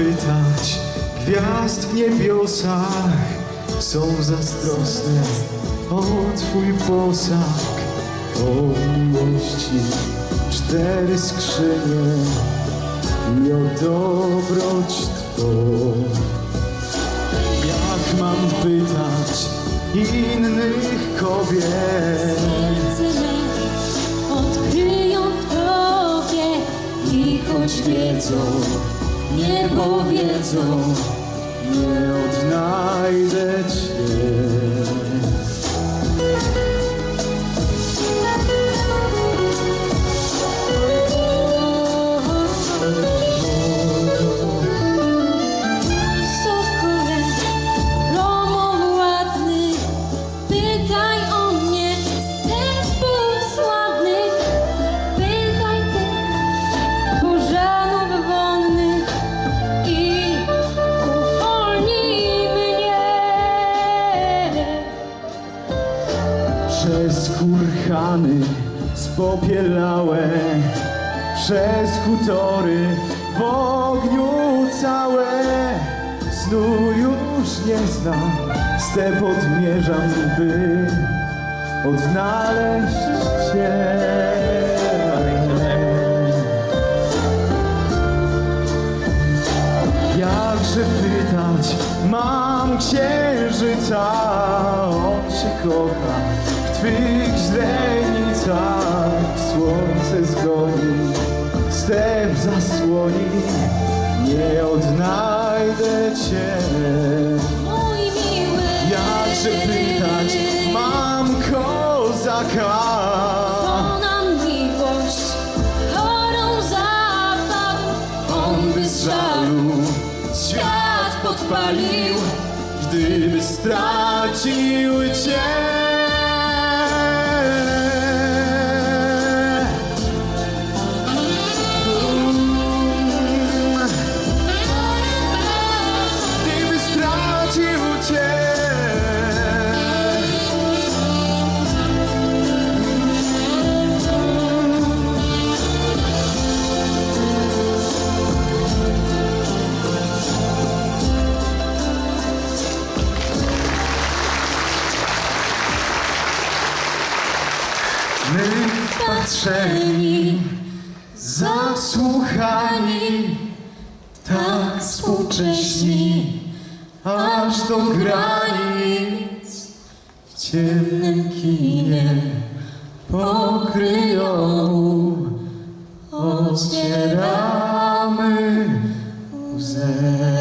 pytać gwiazd w niebiosach Są zazdrosne. O Twój posag. O miłości cztery skrzynie. I o dobroć Twą Jak mam pytać innych kobiet? Odkryją w Tobie i choć wiedzą, nie powiedzą. nie odnajdę kurhany spopielałe, przez hutory w ogniu całe. Snu już nie znam, step odmierzam, by odnaleźć Cię. Jakże pytać, mam księżyca, on się kocha w Twych źrenicach. Słońce zgoni, step zasłoni, nie odnajdę Cię. Mój miły, Jakże pytać, mam kozaka. to nam miłość chorą zapadł. On bez żalu świat podpalił, gdyby stracił Cię. Patrzeni, zasłuchani, tak współcześni, aż do granic w ciemnym kinie pokryjomu ocieramy łzę.